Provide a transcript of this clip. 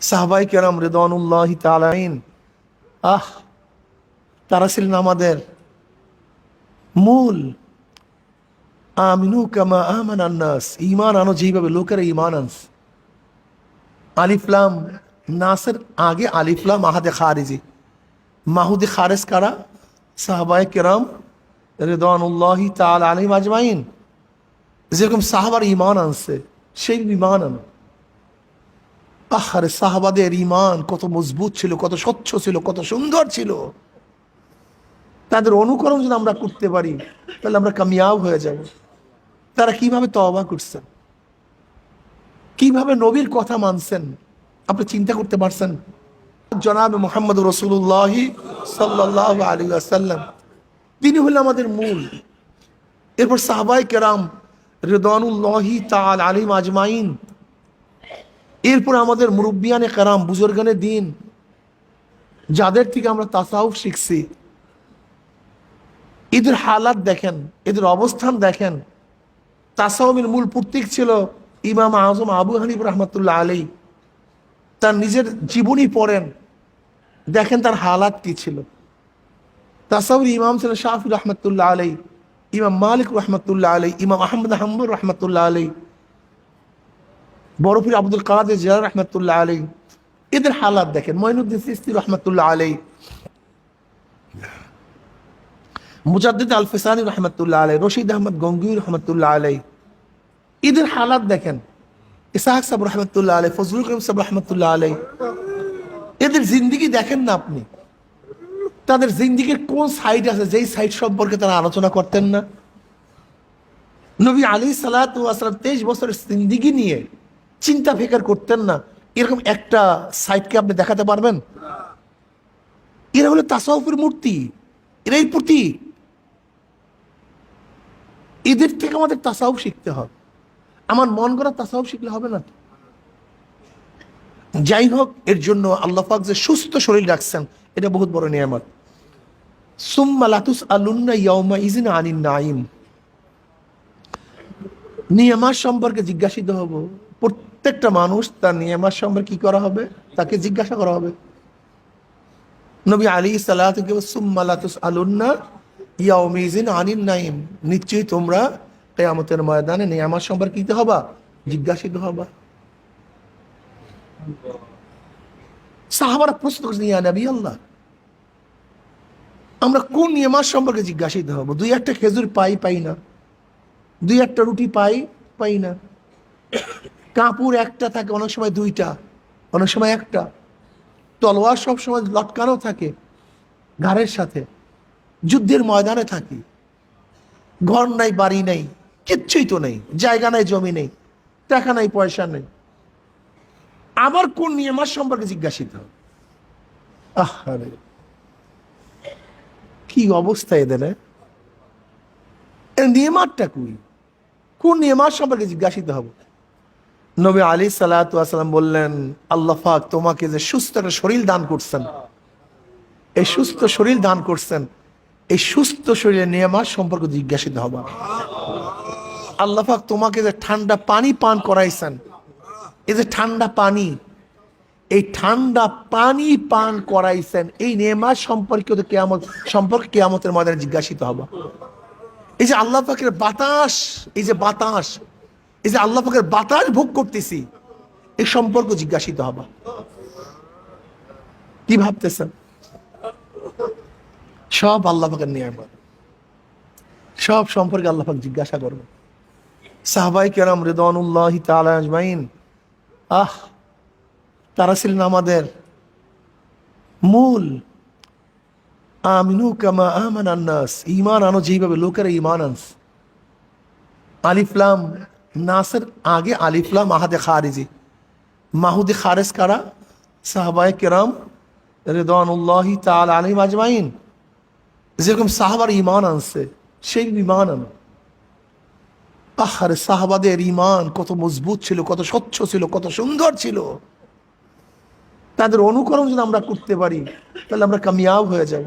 সাহবাই কেরাম রেদানুল্লাহ তালাইন আহ, তারা ছিলেন আমাদের মূল। আমিনু কামা আমান আন্নাস ইমান আনো যেইভাবে লোকেরা ইমান আনস আলিফলাম নাসের আগে আলিফলাম আহাদে খারিজি। মাহুদে খারেজ কারা? সাহবাই কেরাম রেদানুল্লাহি তাল আলিম আজমাইন। যেরকম সাহাবার ইমান আনছে, সেই ইমান আনো। আহারে সাহাবাদের ইমান কত মজবুত ছিল, কত স্বচ্ছ ছিল, কত সুন্দর ছিল। তাদের অনুকরণ যদি আমরা করতে পারি, তাহলে আমরা কামিয়াব হয়ে যাব। তারা কীভাবে তওবা করছেন? কীভাবে নবীর কথা মানছেন? আপনি চিন্তা করতে পারছেন? জনাব মোহাম্মদ রসুল্লাহ সাল্লাহ আলী আসাল্লাম তিনি হলেন আমাদের মূল। এরপর সাহবাই কেরাম রেদানুল্লাহি তাল আলিম আজমাইন এরপর আমাদের মুরব্বিয়ানে কারাম, বুজুর্গানে দিন। যাদের থেকে আমরা তাসাউফ শিখছি, এদের হালাত দেখেন, এদের অবস্থান দেখেন। তাসাউমের মূল প্রতীক ছিল ইমাম আজম আবু হানিফ রহমতুল্লাহ আলী তার নিজের জীবনী পড়েন, দেখেন তার হালাত কি ছিল। তাসাউর ইমাম ছিলেন শাহি রহমতুল্লাহ আলী ইমাম মালিক রহমতুল্লাহ আলী ইমাম আহমদ আহমদ রহমতুল্লাহ আলী বরফির আব্দুল কাদের জিয়া রহমতুল্লাহ আলী এদের হালাত দেখেন, মঈনুদ্দিন সিস্তি রহমতুল্লাহ আলী মুজাদ্দিদ আল ফিসানি রহমতুল্লাহ আলাই রশিদ আহমদ গঙ্গুই রহমতুল্লাহ আলাই এদের হালাত দেখেন, ইসাহাক সাহেব রহমতুল্লাহ আলাই ফজলুল করিম সাহেব রহমতুল্লাহ আলাই এদের জিন্দিগি দেখেন না আপনি? তাদের জিন্দিগির কোন সাইড আছে? যেই সাইড সম্পর্কে তারা আলোচনা করতেন না? নবী আলী সালাতাম তেইশ বছরের জিন্দিগি নিয়ে চিন্তা ফিকার করতেন না। এরকম একটা সাইটকে আপনি দেখাতে পারবেন। এরা হলো তাসাউফের মূর্তি। এরাই প্রতীক। এদের থেকে আমাদের তাসাউফ শিখতে হবে। আমার মন করা তাসাউফ শিখলে হবে না যাই হোক, এর জন্য আল্লাহ পাক যে সুস্থ শরীর রাখছেন, এটা বহুত বড় নিয়ামত। সুম্মা লাতুস আলুন্না ইয়াউমা ইজিন আনিন নাইম নিয়ামার সম্পর্কে জিজ্ঞাসিত হব। প্রত্যেকটা মানুষ তার নিয়ামার সম্পর্কে কি করা হবে? তাকে জিজ্ঞাসা করা হবে। নবী আলী নাইম নিশ্চয়ই তোমরা কেয়ামতের ময়দানে নিয়ামার সম্পর্কে কি হবা? জিজ্ঞাসিত হবা। সাহাবারা প্রশ্ন করছেন আল্লাহ, আমরা কোন নিয়মার সম্পর্কে জিজ্ঞাসিত হব? দুই একটা খেজুর পাই পাই না। দুই একটা রুটি পাই পাই না। কাপড় একটা থাকে, অনেক সময় দুইটা, অনেক সময় একটা। তলোয়ার সব সময় লটকানো থাকে, ঘাড়ের সাথে। যুদ্ধের ময়দানে থাকি। ঘর নাই, বাড়ি নেই, কিচ্ছুই তো নেই, জায়গা নাই, জমি নেই, টাকা নাই, পয়সা নেই। আবার কোন নিয়মার সম্পর্কে জিজ্ঞাসিত আহারে। কি অবস্থা এদের হ্যাঁ? এর নিয়মারটা কুই? কোন নিয়মার সম্পর্কে জিজ্ঞাসিত হব। নবী আলী সালাম বললেন, আল্লাহ পাক তোমাকে যে সুস্থ একটা শরীর দান করছেন, এই সুস্থ শরীর দান করছেন, এই সুস্থ শরীরের নিয়মার সম্পর্কে জিজ্ঞাসিত হবা। আল্লাহ পাক তোমাকে যে ঠান্ডা পানি পান করাইছেন, এই যে ঠান্ডা পানি, এই ঠান্ডা পানি পান করাইছেন, এই নেমাজ সম্পর্কিত কেয়ামত, সম্পর্কে কেয়ামতের ময়দানে জিজ্ঞাসিত হবা। এই যে আল্লাহ পাকের বাতাস, এই যে বাতাস এই যে আল্লাহ পাকের বাতাস ভোগ করতেছি, এই সম্পর্ক জিজ্ঞাসিত হবা। কি ভাবতেছেন? সব আল্লাহ পাকের নিয়ামত। সব সম্পর্কে আল্লাহ পাক জিজ্ঞাসা করবে সাহবাই কেরাম রেদানুল্লাহ তালা আজমাইন, আহ, তারা ছিলেন আমাদের মূল। আমিনু কামা আমান আন্নাস ইমান আনো যেইভাবে লোকেরা ইমান আনস আলিফলাম নাসের আগে আলিফলাম মাহাদে খারিজি। মাহুদে খারেজ কারা? সাহবায় কেরাম রেদানুল্লাহি তাল আলিম আজমাইন। যেরকম সাহাবার ইমান আনছে, সেই ইমান আনো। আহারে সাহাবাদের ইমান কত মজবুত ছিল, কত স্বচ্ছ ছিল, কত সুন্দর ছিল। তাদের অনুকরণ যদি আমরা করতে পারি, তাহলে আমরা কামিয়াব হয়ে যাব।